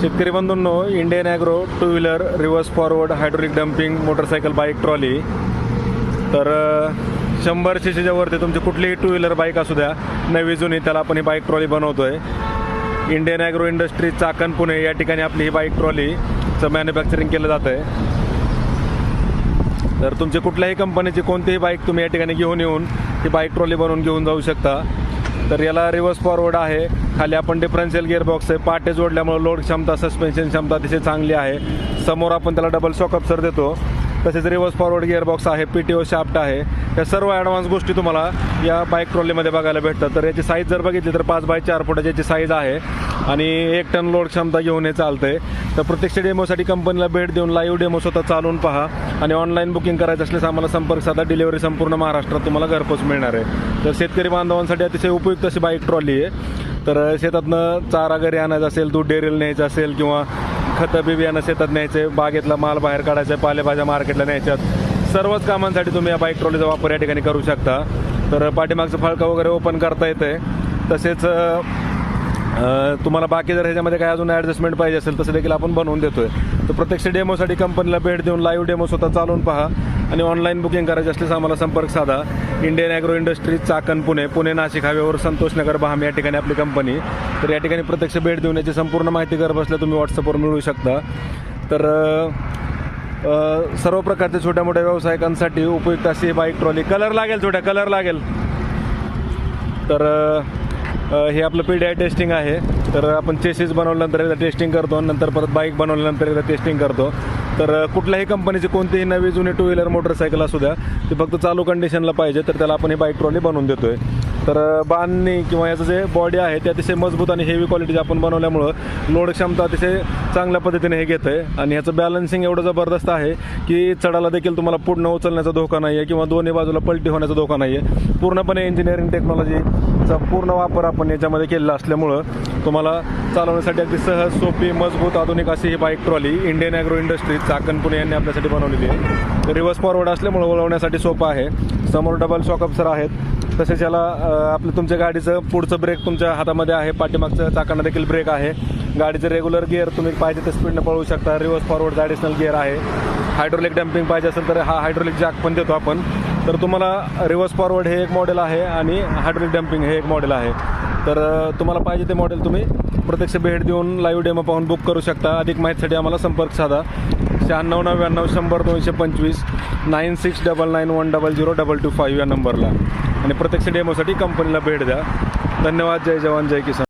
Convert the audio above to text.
शेतकरी बंधूंनो Indian agro two wheeler reverse forward hydraulic dumping motorcycle bike trolley तर शंभर C सीच्या वरती तुमची कुठलीही टू व्हीलर बाईक असू द्या नवी जुनी त्याला आपण ही बाईक ट्रॉली बनवतो आहे Indian agro industry Chakan Pune या ठिकाणी आपली ही बाईक ट्रॉलीचं मॅन्युफॅक्चरिंग केलं जातं आहे तर तुमची कुठल्याही कंपनीची कोणतीही बाईक तुम्ही या ठिकाणी घेऊन येऊन ही बाईक ट्रॉली बनवून घेऊन जाऊ शकता. तर याला रिव्हर्स फॉरवर्ड आहे. खाली आपण डिफरन्शियल गिअरबॉक्स आहे. पाटे जोडल्यामुळे लोड क्षमता सस्पेन्शन क्षमता अतिशय चांगली आहे. समोर आपण त्याला डबल सर देतो. तसेच रिव्हर्स फॉरवर्ड गिअरबॉक्स आहे पी टी ओ शाफ्ट आहे. या सर्व ॲडव्हान्स गोष्टी तुम्हाला या बाईक ट्रॉलीमध्ये बघायला भेटतात. तर याची साईज जर बघितली तर पाच बाय चार फुटाची याची साईज आहे. आणि एक टन लोड क्षमता घेऊन हे चालते तर प्रत्यक्ष डेमोसाठी कंपनीला भेट देऊन लाईव्ह डेमो स्वतः चालवून पहा. आणि ऑनलाईन बुकिंग करायचं असल्यास आम्हाला संपर्क साधा. डिलिव्हरी संपूर्ण महाराष्ट्रात तुम्हाला घरपोच मिळणार आहे. तर शेतकरी बांधवांसाठी अतिशय उपयुक्त अशी बाईक ट्रॉली आहे. तर शेतातनं चारा घरी आणायचा असेल दूध डेअरीला न्यायचं असेल किंवा खतं बी बियाणं शेतात न्यायचे बागेतला माल बाहेर काढायचा आहे पालेभाज्या मार्केटला न्यायच्यात सर्वच कामांसाठी तुम्ही या बाईक ट्रॉलीचा वापर या ठिकाणी करू शकता. तर पाठीमागचं फळका वगैरे ओपन करता येते तसेच तुम्हाला बाकी जर ह्याच्यामध्ये काय अजून ॲडजस्टमेंट पाहिजे असेल तसं देखील आपण बनवून देतोय. तर प्रत्यक्ष डेमोसाठी कंपनीला भेट देऊन लाईव्ह डेमो स्वतः चालवून पहा. आणि ऑनलाईन बुकिंग करायची असल्यास आम्हाला संपर्क साधा. Indian agro industries Chakan Pune Pune Nashik हायवेवर संतोषनगर बहाम या ठिकाणी आपली कंपनी तर या ठिकाणी प्रत्यक्ष भेट देऊन याची संपूर्ण माहिती घर बसल्या तुम्ही व्हॉट्सअपवर मिळवू शकता. तर सर्व प्रकारच्या छोट्या मोठ्या व्यावसायिकांसाठी उपयुक्त अशी बाईक ट्रॉली कलर लागेल छोट्या कलर लागेल. तर हे आपलं पी डी आय टेस्टिंग आहे. तर आपण चेसेस बनवल्यानंतर एकदा टेस्टिंग करतो नंतर परत बाईक बनवल्यानंतर एकदा टेस्टिंग करतो. तर कुठल्याही कंपनीचे कोणतेही नवी जुनी टू व्हीलर मोटरसायकल असू द्या ते फक्त चालू कंडिशनला पाहिजे तर त्याला आपण ही बाईक ट्रॉली बनवून देतोय. तर बांधणी किंवा याचं जे बॉडी आहे ते अतिशय मजबूत आणि हेवी क्वालिटीचे आपण बनवल्यामुळं लोड क्षमता अतिशय चांगल्या पद्धतीने हे घेतं आहे आणि ह्याचं बॅलन्सिंग एवढं जबरदस्त आहे की चढाला देखील तुम्हाला पूर्ण उचलण्याचा धोका नाही आहे किंवा दोन्ही बाजूला पलटी होण्याचा धोका नाही आहे पूर्णपणे इंजिनिअरिंग टेक्नॉलॉजीचा पूर्ण वापर आपण याच्यामध्ये केलेला असल्यामुळं तुम्हाला चालवण्यासाठी अगदी सहज सोपी मजबूत आधुनिक अशी ही bike trolley Indian agro industries Chakan Pune यांनी आपल्यासाठी बनवलेली आहे. रिव्हर्स फॉरवर्ड असल्यामुळं वळवण्यासाठी सोपं आहे. समोर डबल सर आहेत. तसेच याला आपलं तुमच्या गाडीचं पुढचं ब्रेक तुमच्या हातामध्ये आहे. पाठीमागचं चाकांना देखील ब्रेक आहे. गाडीचं रेग्युलर गिअर तुम्ही पाहिजे त्या स्पीडनं पळवू शकता. रिव्हर्स फॉरवर्ड ॲडिशनल गिअर आहे. हायड्रोलिक डम्पिंग पाहिजे असेल तर हा हायड्रोलिक जॅक पण देतो आपण. तर तुम्हाला रिव्हर्स फॉरवर्ड हे एक मॉडेल आहे आणि हायड्रोलिक डम्पिंग हे एक मॉडेल आहे. तर तुम्हाला पाहिजे ते मॉडेल तुम्ही प्रत्यक्ष भेट देऊन लाईव्ह डेमो पाहून बुक करू शकता. अधिक माहितीसाठी आम्हाला संपर्क साधा. शहाण्णव नव्याण्णव शंभर दोनशे पंचवीस nine six double nine one double zero double two five या नंबरला. आणि प्रत्यक्ष डेमोसाठी कंपनीला भेट द्या. धन्यवाद. जय जवान. जय किसान.